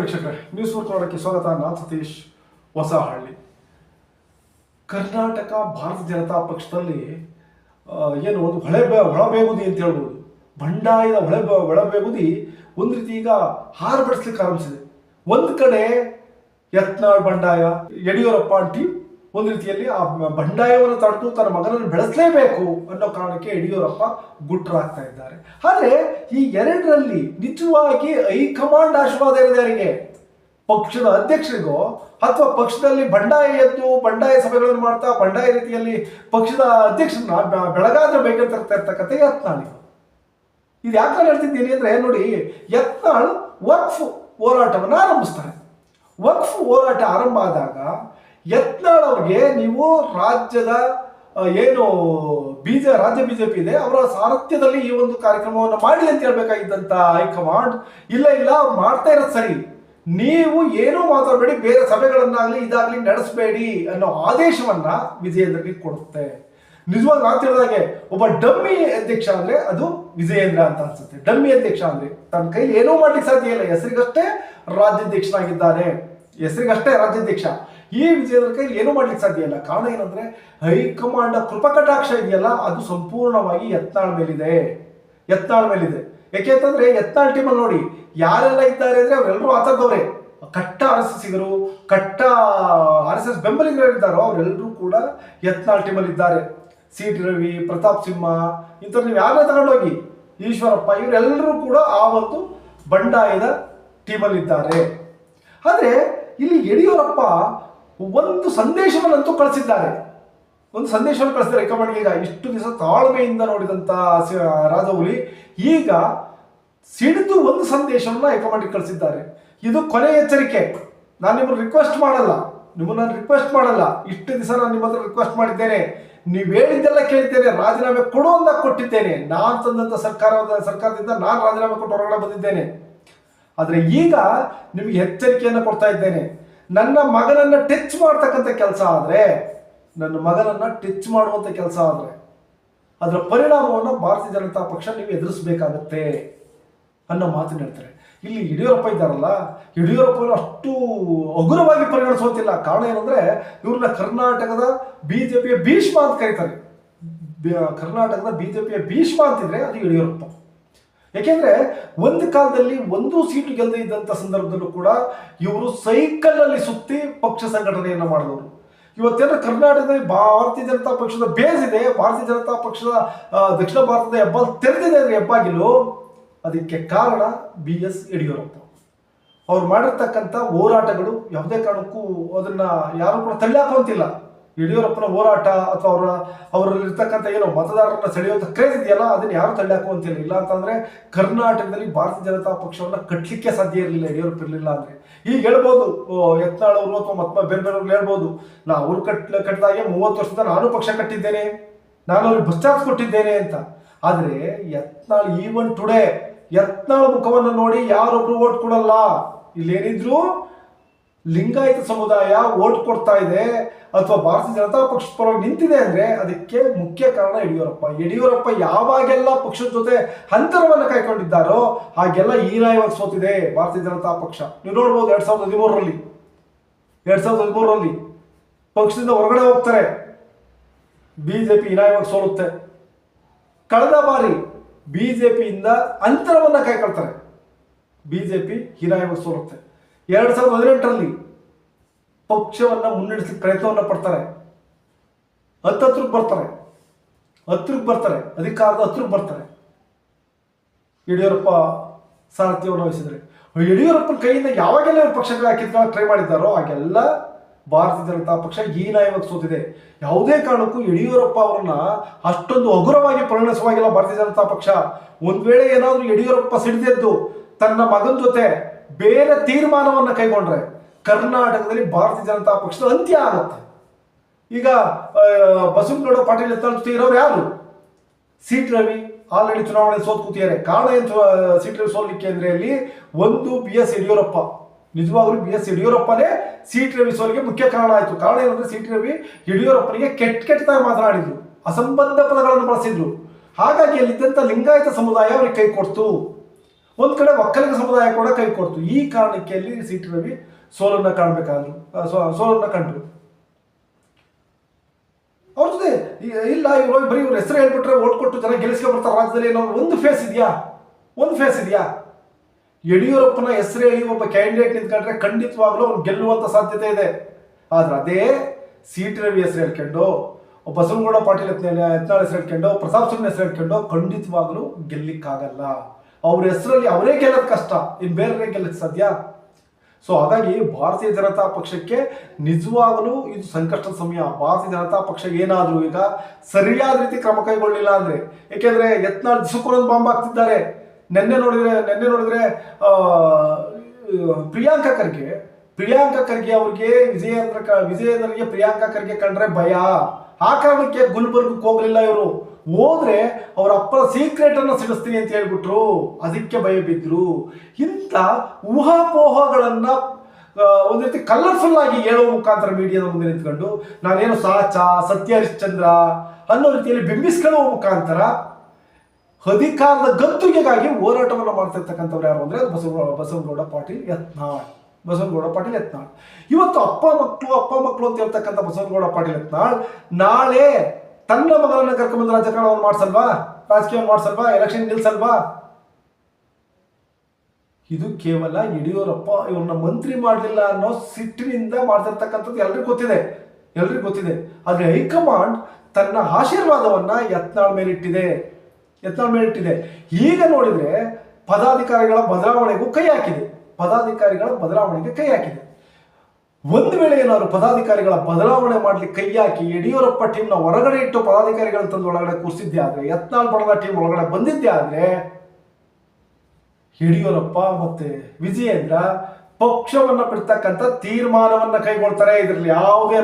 ವೀಕ್ಷಕರೇ ನ್ಯೂಸ್ ನೋಡೋಕ್ಕೆ ಸ್ವಾಗತ. ನಾನ್ ಸತೀಶ್ ಹೊಸಹಳ್ಳಿ. ಕರ್ನಾಟಕ, ಭಾರತ ಜನತಾ ಪಕ್ಷದಲ್ಲಿ ಏನು ಒಂದು ಹೊಳೆ ಒಳಬೇಗುದಿ ಅಂತ ಹೇಳ್ಬೋದು. ಬಂಡಾಯದ ಹೊಳೆ ಒಳಬೇಗುದಿ ಒಂದು ರೀತಿ ಈಗ ಹಾರ್ಬಡಿಸ್ಲಿಕ್ಕೆ ಆರಂಭಿಸಿದೆ. ಒಂದು ಕಡೆ ಯತ್ನಾಳ್ ಬಂಡಾಯ, ಯಡಿಯೂರಪ್ಪ ಅಂಟಿ ಒಂದು ರೀತಿಯಲ್ಲಿ ಆ ಬಂಡಾಯವನ್ನು ತಡೆದು ತನ್ನ ಮಗನನ್ನು ಬೆಳೆಸಲೇಬೇಕು ಅನ್ನೋ ಕಾರಣಕ್ಕೆ ಯಡಿಯೂರಪ್ಪ ಗುಟ್ರಾಗ್ತಾ ಇದ್ದಾರೆ. ಆದರೆ ಈ ಎರಡರಲ್ಲಿ ನಿಜವಾಗಿ ಹೈಕಮಾಂಡ್ ಆಶೀರ್ವಾದ ಇರೋದು ಯಾರಿಗೆ? ಪಕ್ಷದ ಅಧ್ಯಕ್ಷರಿಗೋ? ಅಥವಾ ಪಕ್ಷದಲ್ಲಿ ಬಂಡಾಯ ಎದ್ದು ಬಂಡಾಯ ಸಭೆಗಳನ್ನು ಮಾಡ್ತಾ ಬಂಡಾಯ ರೀತಿಯಲ್ಲಿ ಪಕ್ಷದ ಅಧ್ಯಕ್ಷರನ್ನ ಬೆ- ಬೆಳಗಾದ್ರೆ ಬೇಕಂತ ಇರ್ತಕ್ಕಂಥ ಯತ್ನಾಳಿ ಇದು ಯಾಕೆ ಹೇಳ್ತಿದ್ದೀನಿ ಅಂದ್ರೆ ನೋಡಿ, ಯತ್ನಾಳ್ ವಕ್ಫ್ ಹೋರಾಟವನ್ನು ಆರಂಭಿಸ್ತಾರೆ. ವಕ್ಫ್ ಹೋರಾಟ ಆರಂಭ ಆದಾಗ ಯತ್ನಾಳ್ ಅವ್ರಿಗೆ ನೀವು ರಾಜ್ಯದ ಏನು ಜೆ ರಾಜ್ಯ ಬಿಜೆಪಿ ಇದೆ, ಅವರ ಸಾರಥ್ಯದಲ್ಲಿ ಈ ಒಂದು ಕಾರ್ಯಕ್ರಮವನ್ನು ಮಾಡಿ ಅಂತ ಹೇಳ್ಬೇಕಾಗಿದ್ದಂತ ಹೈಕಮಾಂಡ್, ಇಲ್ಲ ಇಲ್ಲ, ಅವ್ರು ಮಾಡ್ತಾ ಇರೋದು ಸರಿ. ನೀವು ಏನೂ ಮಾತಾಡಬೇಡಿ, ಬೇರೆ ಸಭೆಗಳನ್ನಾಗಲಿ, ಇದಾಗಲಿ ನಡೆಸಬೇಡಿ ಅನ್ನೋ ಆದೇಶವನ್ನ ವಿಜಯೇಂದ್ರಗೆ ಕೊಡುತ್ತೆ. ನಿಜವಾಗಿ ತಿಳಿದಾಗೆ ಒಬ್ಬ ಡಮ್ಮಿ ಅಧ್ಯಕ್ಷ ಅಂದ್ರೆ ಅದು ವಿಜಯೇಂದ್ರ ಅಂತ ಅನ್ಸುತ್ತೆ. ಡಮ್ಮಿ ಅಧ್ಯಕ್ಷ ಅಂದ್ರೆ ತನ್ನ ಕೈಲಿ ಏನೂ ಮಾಡ್ಲಿಕ್ಕೆ ಸಾಧ್ಯ ಇಲ್ಲ. ಹೆಸರಿಗಷ್ಟೇ ರಾಜ್ಯಾಧ್ಯಕ್ಷನಾಗಿದ್ದಾನೆ. ಹೆಸರಿಗಷ್ಟೇ ರಾಜ್ಯಾಧ್ಯಕ್ಷ. ಈ ವಿಜಯನಗರ ಕೈಲಿ ಏನೂ ಮಾಡ್ಲಿಕ್ಕೆ ಸಾಧ್ಯ ಇಲ್ಲ. ಕಾರಣ ಏನಂದ್ರೆ ಹೈಕಮಾಂಡ್ ಕೃಪಕಟಾಕ್ಷ ಇದೆಯಲ್ಲ, ಅದು ಸಂಪೂರ್ಣವಾಗಿ ಯತ್ನಾಳ್ ಮೇಲಿದೆ. ಯತ್ನಾಳ್ ಮೇಲಿದೆ. ಯಾಕೆ ಅಂತಂದ್ರೆ ಎತ್ತಾಳ ಟೀಮ್ ಟೀಮಲ್ಲಿ ನೋಡಿ, ಯಾರೆಲ್ಲ ಇದ್ದಾರೆ ಅಂದ್ರೆ ಅವರೆಲ್ಲರೂ ಆತದ್ದವ್ರೆ ಕಟ್ಟ ಆರ್ ಎಸ್ ಎಸ್ಸಿಗರು, ಕಟ್ಟ ಆರ್ ಎಸ್ ಎಸ್ ಬೆಂಬಲಿಗರಿದ್ದಾರೋ ಅವರೆಲ್ಲರೂ ಕೂಡ ಯತ್ನಾಳ್ ಟೀಮಲ್ಲಿ ಇದ್ದಾರೆ. ಸಿ ಟಿ ರವಿ, ಪ್ರತಾಪ್ ಸಿಂಹ ಇಂಥವ್ರು ನೀವು ಯಾರನ್ನ ತಗೊಂಡೋಗಿ, ಈಶ್ವರಪ್ಪ ಇವರೆಲ್ಲರೂ ಕೂಡ ಆವತ್ತು ಬಂಡಾಯದ ಟೀಮಲ್ಲಿದ್ದಾರೆ ಆದರೆ, ಇಲ್ಲಿ ಯಡಿಯೂರಪ್ಪ ಒಂದು ಸಂದೇಶವನ್ನಂತೂ ಕಳಿಸಿದ್ದಾರೆ. ಒಂದು ಸಂದೇಶವನ್ನು ಕಳಿಸಿದ್ದಾರೆ ಹೈಕಮಾಂಡ್ಗೆ ಈಗ ಇಷ್ಟು ದಿವಸ ತಾಳ್ಮೆಯಿಂದ ನೋಡಿದಂತ ರಾಜಹುಲಿ ಈಗ ಸಿಡಿದು ಒಂದು ಸಂದೇಶವನ್ನು ಹೈಕಮಾಂಡ್ಗೆ ಕಳಿಸಿದ್ದಾರೆ. ಇದು ಕೊನೆ ಎಚ್ಚರಿಕೆ. ನಾನು ನಿಮ್ಮನ್ನು ರಿಕ್ವೆಸ್ಟ್ ಮಾಡಲ್ಲ. ನಿಮ್ಮನ್ನು ನಾನು ರಿಕ್ವೆಸ್ಟ್ ಮಾಡಲ್ಲ. ಇಷ್ಟು ದಿವಸ ನಾನು ನಿಮ್ಮ ಹತ್ರ ರಿಕ್ವೆಸ್ಟ್ ಮಾಡಿದ್ದೇನೆ. ನೀವು ಹೇಳಿದ್ದೆಲ್ಲ ಕೇಳ್ತೇನೆ ರಾಜೀನಾಮೆ ಕೊಡು ಅಂತ ಕೊಟ್ಟಿದ್ದೇನೆ. ನಾನು ತಂದಂತ ಸರ್ಕಾರದ, ಸರ್ಕಾರದಿಂದ ನಾನು ರಾಜೀನಾಮೆ ಕೊಟ್ಟು ಹೊರಗಡೆ ಬಂದಿದ್ದೇನೆ. ಆದರೆ ಈಗ ನಿಮಗೆ ಎಚ್ಚರಿಕೆಯನ್ನು ಕೊಡ್ತಾ ಇದ್ದೇನೆ. ನನ್ನ ಮಗನನ್ನ ಟಚ್ ಮಾಡ್ತಕ್ಕಂಥ ಕೆಲಸ ಆದರೆ, ನನ್ನ ಮಗನನ್ನ ಟಚ್ ಮಾಡುವಂಥ ಕೆಲಸ ಆದರೆ, ಅದರ ಪರಿಣಾಮವನ್ನು ಭಾರತೀಯ ಜನತಾ ಪಕ್ಷ ನೀವು ಎದುರಿಸಬೇಕಾಗತ್ತೆ ಅನ್ನೋ ಮಾತು ಹೇಳ್ತಾರೆ. ಇಲ್ಲಿ ಯಡಿಯೂರಪ್ಪ ಇದ್ದಾರಲ್ಲ ಯಡಿಯೂರಪ್ಪನ ಅಷ್ಟು ಹಗುರವಾಗಿ ಪರಿಗಣಿಸುವಂತಿಲ್ಲ. ಕಾರಣ ಏನಂದ್ರೆ, ಇವ್ರನ್ನ ಕರ್ನಾಟಕದ ಬಿಜೆಪಿಯ ಭೀಷ್ಮ ಅಂತ ಕರೀತಾರೆ. ಬಿ- ಕರ್ನಾಟಕದ ಬಿಜೆಪಿಯ ಭೀಷ್ಮ ಅಂತಿದ್ರೆ ಅದು ಯಡಿಯೂರಪ್ಪ. ಯಾಕೆಂದ್ರೆ ಒಂದು ಕಾಲದಲ್ಲಿ ಒಂದು ಸೀಟು ಗೆಲ್ಲದೆ ಇದ್ದಂಥ ಸಂದರ್ಭದಲ್ಲೂ ಕೂಡ ಇವರು ಸೈಕಲ್ ಅಲ್ಲಿ ಸುತ್ತಿ ಪಕ್ಷ ಸಂಘಟನೆಯನ್ನು ಮಾಡಿದವರು. ಇವತ್ತೇನು ಕರ್ನಾಟಕದಲ್ಲಿ ಭಾರತೀಯ ಜನತಾ ಪಕ್ಷದ ಬೇಸ್ ಇದೆ, ಭಾರತೀಯ ಜನತಾ ಪಕ್ಷದ ದಕ್ಷಿಣ ಭಾರತದ ಹೆಬ್ಬಾಲ್ ತೆರೆದಿದೆ ಅಂದ್ರೆ ಹೆಬ್ಬಾಗಿಲು, ಅದಕ್ಕೆ ಕಾರಣ ಬಿ ಎಸ್ ಯಡಿಯೂರಪ್ಪ. ಅವ್ರು ಮಾಡಿರ್ತಕ್ಕಂಥ ಹೋರಾಟಗಳು ಯಾವುದೇ ಕಾರಣಕ್ಕೂ ಅದನ್ನ ಯಾರು ಕೂಡ ತಳ್ಳಾಕುವಂತಿಲ್ಲ ಯಡಿಯೂರಪ್ಪನ ಹೋರಾಟ ಅಥವಾ ಅವರ ಅವರಲ್ಲಿರ್ತಕ್ಕಂಥ ಏನೋ ಮತದಾರರನ್ನ ಸೆಳೆಯುವಂಥ ಕ್ರೇಜ್ ಇದೆಯಲ್ಲ, ಅದನ್ನ ಯಾರು ತಳ್ಳಾಕುವಂತಿಲ್ಲ. ಇಲ್ಲ ಅಂತಂದ್ರೆ ಕರ್ನಾಟಕದಲ್ಲಿ ಭಾರತೀಯ ಜನತಾ ಪಕ್ಷವನ್ನ ಕಟ್ಟಲಿಕ್ಕೆ ಸಾಧ್ಯ ಇರಲಿಲ್ಲ, ಯಡಿಯೂರಪ್ಪ ಇರಲಿಲ್ಲ ಅಂದ್ರೆ. ಈಗ ಹೇಳ್ಬೋದು ಯತ್ನಾಳ್ ಅವರು ಅಥವಾ ಮತ್ತೆ ಬೇರೆ ಹೇಳ್ಬೋದು, ನಾ ಅವ್ರು ಕಟ್ ಕಟ್ಟಿದಾಗೆ ಮೂವತ್ತು ವರ್ಷದ ನಾನು ಪಕ್ಷ ಕಟ್ಟಿದ್ದೇನೆ, ನಾನು ಅವ್ರಿಗೆ ಬಸ್ ಚಾರ್ಜ್ ಕೊಟ್ಟಿದ್ದೇನೆ ಅಂತ. ಆದರೆ ಯತ್ನಾಳ್ ಈವನ್ ಟುಡೇ ಯತ್ನಾಳ್ ಮುಖವನ್ನು ನೋಡಿ ಯಾರೊಬ್ರು ಓಟ್ ಕೊಡಲ್ಲ. ಇಲ್ಲೇನಿದ್ರು ಲಿಂಗಾಯತ ಸಮುದಾಯ ಓಟ್ ಕೊಡ್ತಾ ಇದೆ ಅಥವಾ ಭಾರತೀಯ ಜನತಾ ಪಕ್ಷದ ಪರವಾಗಿ ನಿಂತಿದೆ ಅಂದ್ರೆ ಅದಕ್ಕೆ ಮುಖ್ಯ ಕಾರಣ ಯಡಿಯೂರಪ್ಪ. ಯಡಿಯೂರಪ್ಪ ಯಾವಾಗೆಲ್ಲ ಪಕ್ಷದ ಜೊತೆ ಅಂತರವನ್ನು ಕಾಯ್ಕೊಂಡಿದ್ದಾರೋ ಹಾಗೆಲ್ಲ ಹೀನಾಯವಾಗಿ ಸೋತಿದೆ ಭಾರತೀಯ ಜನತಾ ಪಕ್ಷ. ನೀವು ನೋಡ್ಬೋದು ಎರಡ್ ಸಾವಿರದ ಹದಿಮೂರರಲ್ಲಿ. ಎರಡ್ ಸಾವಿರದ ಹದಿಮೂರರಲ್ಲಿ ಪಕ್ಷದಿಂದ ಹೊರಗಡೆ ಹೋಗ್ತಾರೆ. ಬಿಜೆಪಿ ಹೀನಾಯವಾಗಿ ಸೋಲುತ್ತೆ. ಕಳೆದ ಬಾರಿ ಬಿಜೆಪಿಯಿಂದ ಅಂತರವನ್ನ ಕಾಯ್ಕೊಳ್ತಾರೆ. ಬಿಜೆಪಿ ಹೀನಾಯವಾಗಿ ಸೋಲುತ್ತೆ. ಎರಡ್ ಸಾವಿರದ ಹದಿನೆಂಟರಲ್ಲಿ ಪಕ್ಷವನ್ನ ಮುನ್ನಡೆಸಲಿಕ್ಕೆ ಪ್ರಯತ್ನವನ್ನ ಪಡ್ತಾರೆ. ಹತ್ತತ್ರಕ್ಕೆ ಬರ್ತಾರೆ. ಹತ್ರಕ್ಕೆ ಬರ್ತಾರೆ. ಅಧಿಕಾರದ ಹತ್ರಕ್ಕೆ ಬರ್ತಾರೆ. ಯಡಿಯೂರಪ್ಪ ಸಾರಥ್ಯವನ್ನು ವಹಿಸಿದರೆ ಯಡಿಯೂರಪ್ಪನ ಕೈಯಿಂದ ಯಾವಾಗೆಲ್ಲ ಪಕ್ಷಗಳ ಪಕ್ಷಕ್ಕೆ ಕಿತ್ಕೊಳ್ಳೋಕೆ ಟ್ರೈ ಮಾಡಿದ್ದಾರೋ, ಹಾಗೆಲ್ಲ ಭಾರತೀಯ ಜನತಾ ಪಕ್ಷ ಹೀನಾಯವಾಗಿ ಸೋತಿದೆ ಯಾವುದೇ ಕಾರಣಕ್ಕೂ ಯಡಿಯೂರಪ್ಪ ಅವರನ್ನ ಅಷ್ಟೊಂದು ಹಗುರವಾಗಿ ಪರಿಗಣಿಸುವಾಗಿಲ್ಲ ಭಾರತೀಯ ಜನತಾ ಪಕ್ಷ. ಒಂದ್ ವೇಳೆ ಏನಾದರೂ ಯಡಿಯೂರಪ್ಪ ಸಿಡಿದೆದ್ದು ತನ್ನ ಮಗನ ಜೊತೆ ಬೇರೆ ತೀರ್ಮಾನವನ್ನು ಕೈಗೊಂಡ್ರೆ ಕರ್ನಾಟಕದಲ್ಲಿ ಭಾರತೀಯ ಜನತಾ ಪಕ್ಷದ ಅಂತ್ಯ ಆಗುತ್ತೆ. ಈಗ ಬಸವನಗೌಡ ಪಾಟೀಲ್ ಎತ್ತ ಇರೋರು ಯಾರು? ಸೀಟ್ ರವಿ, ಆಲ್ರೆಡಿ ಚುನಾವಣೆ ಸೋತ್ ಕೂತಿದ್ದಾರೆ. ಕಾರಣ ಏನು ಸೀಟ್ ರವಿ ಸೋಲಿಕ್ಕೆ ಅಂದ್ರೆ ಅಲ್ಲಿ ಒಂದು ಬಿ ಎಸ್ ಯಡಿಯೂರಪ್ಪ. ನಿಜವಾಗ್ಲೂ ಬಿ ಎಸ್ ಯಡಿಯೂರಪ್ಪನೇ ಸೀಟ್ ರವಿ ಸೋಲಿಗೆ ಮುಖ್ಯ ಕಾರಣ ಆಯಿತು. ಕಾರಣ ಏನಂದ್ರೆ ಸೀಟ್ ರವಿ ಯಡಿಯೂರಪ್ಪನಿಗೆ ಕೆಟ್ಟ ಕೆಟ್ಟದಾಗಿ ಮಾತನಾಡಿದ್ರು. ಅಸಂಬದ್ಧ ಪದಗಳನ್ನು ಬಳಸಿದ್ರು. ಹಾಗಾಗಿ ಅಲ್ಲಿದ್ದಂಥ ಲಿಂಗಾಯತ ಸಮುದಾಯ ಅವರಿಗೆ ಕೈ ಕೊಡ್ತು. ಒಂದ್ ಕಡೆ ಒಕ್ಕಲಿಗ ಸಮುದಾಯ ಕೂಡ ಕೈ ಕೊಡ್ತು. ಈ ಕಾರಣಕ್ಕೆ ಅಲ್ಲಿ ಸಿ ರವಿ ಸೋಲನ್ನ ಕಾಣಬೇಕಾದ್ರು? ಸೋಲನ್ನ ಕಂಡ್ರು. ಅವ್ರ ಜೊತೆ ಇಲ್ಲ, ಇವ್ರು ಬರೀ ಇವ್ರ ಹೆಸರು ಹೇಳ್ಬಿಟ್ರೆ ಓಟ್ ಕೊಟ್ಟು ಜನ ಗೆಲ್ಲಿಸ್ಕೊಂಡ್ ಬರ್ತಾರೆ ರಾಜ್ಯದಲ್ಲಿ ಏನೋ ಒಂದು ಫೇಸ್ ಇದೆಯಾ? ಒಂದು ಫೇಸ್ ಇದೆಯಾ? ಯಡಿಯೂರಪ್ಪನ ಹೆಸರು ಹೇಳಿ ಒಬ್ಬ ಕ್ಯಾಂಡಿಡೇಟ್ ನಿಂತ್ಕೊಂಡ್ರೆ ಖಂಡಿತವಾಗ್ಲೂ ಅವ್ನು ಗೆಲ್ಲುವಂತ ಸಾಧ್ಯತೆ ಇದೆ. ಆದ್ರೆ ಅದೇ ಸಿ ಟಿ ರವಿ ಹೆಸರು ಹೇಳ್ಕೊಂಡು, ಬಸವನಗೌಡ ಪಾಟೀಲ್ ಯತ್ನಾಳ್ ಹೆಸರು ಹೇಳ್ಕೊಂಡು, ಪ್ರತಾಪ್ ಸಿಂಗ್ ಹೆಸರು ಹೇಳ್ಕೊಂಡು ಖಂಡಿತವಾಗ್ಲೂ ಗೆಲ್ಲಿಕ್ಕಾಗಲ್ಲ. ಅವ್ರ ಹೆಸರಲ್ಲಿ ಅವರೇ ಗೆಲ್ಲೋದು ಕಷ್ಟ, ಇನ್ ಬೇರೆ ಗೆಲ್ಲಕ್ಕೆ ಸಾಧ್ಯ? ಸೊ ಹಾಗಾಗಿ ಭಾರತೀಯ ಜನತಾ ಪಕ್ಷಕ್ಕೆ ನಿಜವಾಗಲೂ ಇದು ಸಂಕಷ್ಟದ ಸಮಯ. ಭಾರತೀಯ ಜನತಾ ಪಕ್ಷ ಏನಾದರೂ ಈಗ ಸರಿಯಾದ ರೀತಿ ಕ್ರಮ ಕೈಗೊಳ್ಳಿಲ್ಲ ಅಂದ್ರೆ, ಏಕೆಂದ್ರೆ ಯತ್ನಾಳ್ ದಿಸಕ್ಕೊಂದೊಂದು ಬಾಂಬ್ ಹಾಕ್ತಿದ್ದಾರೆ. ನಿನ್ನೆ ನೋಡಿದ್ರೆ, ನೆನ್ನೆ ನೋಡಿದ್ರೆ ಪ್ರಿಯಾಂಕಾ ಖರ್ಗೆ ಪ್ರಿಯಾಂಕಾ ಖರ್ಗೆ ಅವ್ರಿಗೆ ವಿಜಯೇಂದ್ರ ವಿಜಯೇಂದ್ರಗೆ ಪ್ರಿಯಾಂಕಾ ಖರ್ಗೆ ಕಂಡ್ರೆ ಭಯ. ಆ ಕಾರಣಕ್ಕೆ ಗುಲ್ಬರ್ಗಕ್ಕೆ ಹೋಗ್ಲಿಲ್ಲ ಇವರು. ಹೋದ್ರೆ ಅವ್ರ ಅಪ್ಪನ ಸೀಕ್ರೆಟ್ ಅನ್ನ ಸಿಡಿಸ್ತೀನಿ ಅಂತ ಹೇಳ್ಬಿಟ್ರು. ಅದಕ್ಕೆ ಭಯ ಬಿದ್ರು. ಇಂಥ ಊಹಾಪೋಹಗಳನ್ನ ಒಂದು ರೀತಿ ಕಲರ್ಫುಲ್ ಆಗಿ ಹೇಳುವ ಮುಖಾಂತರ ಮೀಡಿಯಾದ ಮುಂದೆ ನಿಂತ್ಕೊಂಡು, ನಾನೇನು ಸಾಚ, ಸತ್ಯ ಹರಿಶ್ಚಂದ್ರ ಅನ್ನೋ ರೀತಿಯಲ್ಲಿ ಬಿಂಬಿಸ್ಕೊಳ್ಳುವ ಮುಖಾಂತರ ಅಧಿಕಾರದ ಗದ್ದುಗೆಗಾಗಿ ಹೋರಾಟವನ್ನು ಮಾಡ್ತಿರ್ತಕ್ಕಂಥವ್ರು ಯಾರು ಅಂದ್ರೆ ಬಸವಗೌಡ ಬಸವಗೌಡ ಪಾಟೀಲ್ ಯತ್ನಾಳ್. ಬಸವನಗೌಡ ಪಾಟೀಲ್ ಯತ್ನಾಳ್. ಇವತ್ತು ಅಪ್ಪ ಮಕ್ಕಳು ಅಪ್ಪ ಮಕ್ಕಳು ಅಂತ ಹೇಳ್ತಕ್ಕಂಥ ಬಸವನಗೌಡ ಪಾಟೀಲ್ ಯತ್ನಾಳ್ ನಾಳೆ ತನ್ನ ಮಗನನ್ನ ಕರ್ಕೊಂಡ್ಬಂದು ರಾಜಕಾರಣವನ್ನು ಮಾಡ್ಸಲ್ವಾ? ರಾಜಕೀಯವನ್ನು ಮಾಡ್ಸಲ್ವಾ? ಎಲೆಕ್ಷನ್ ನಿಲ್ಸಲ್ವಾ? ಇದು ಕೇವಲ ಯಡಿಯೂರಪ್ಪ ಇವ್ರನ್ನ ಮಂತ್ರಿ ಮಾಡಲಿಲ್ಲ ಅನ್ನೋ ಸಿಟ್ಟಿನಿಂದ ಮಾಡ್ತಿರ್ತಕ್ಕಂಥದ್ದು ಎಲ್ರಿಗೂ ಗೊತ್ತಿದೆ. ಎಲ್ರಿಗೂ ಗೊತ್ತಿದೆ. ಆದರೆ ಹೈಕಮಾಂಡ್ ತನ್ನ ಆಶೀರ್ವಾದವನ್ನ ಯತ್ನಾಳ್ ಮೇಲಿಟ್ಟಿದೆ. ಯತ್ನಾಳ್ ಮೇಲಿಟ್ಟಿದೆ. ಈಗ ನೋಡಿದ್ರೆ ಪದಾಧಿಕಾರಿಗಳ ಬದಲಾವಣೆಗೂ ಕೈ ಹಾಕಿದೆ. ಪದಾಧಿಕಾರಿಗಳ ಬದಲಾವಣೆಗೆ ಕೈ ಹಾಕಿದೆ. ಒಂದು ವೇಳೆ ಏನಾದ್ರು ಪದಾಧಿಕಾರಿಗಳ ಬದಲಾವಣೆ ಮಾಡ್ಲಿಕ್ಕೆ ಕೈ ಹಾಕಿ ಯಡಿಯೂರಪ್ಪ ಟೀಮ್ನ ಹೊರಗಡೆ ಇಟ್ಟು ಪದಾಧಿಕಾರಿಗಳನ್ನ ತಂದು ಒಳಗಡೆ ಕೂರಿಸಿದ್ದೆ ಆದ್ರೆ, ಯತ್ನಾಳ್ ಬಣದ ಟೀಮ್ ಒಳಗಡೆ ಬಂದಿದ್ದೆ ಆದ್ರೆ, ಯಡಿಯೂರಪ್ಪ ಮತ್ತೆ ವಿಜಯೇಂದ್ರ ಪಕ್ಷವನ್ನ ಬಿಡ್ತಕ್ಕಂಥ ತೀರ್ಮಾನವನ್ನ ಕೈಗೊಳ್ತಾರೆ. ಇದರಲ್ಲಿ ಯಾವುದೇ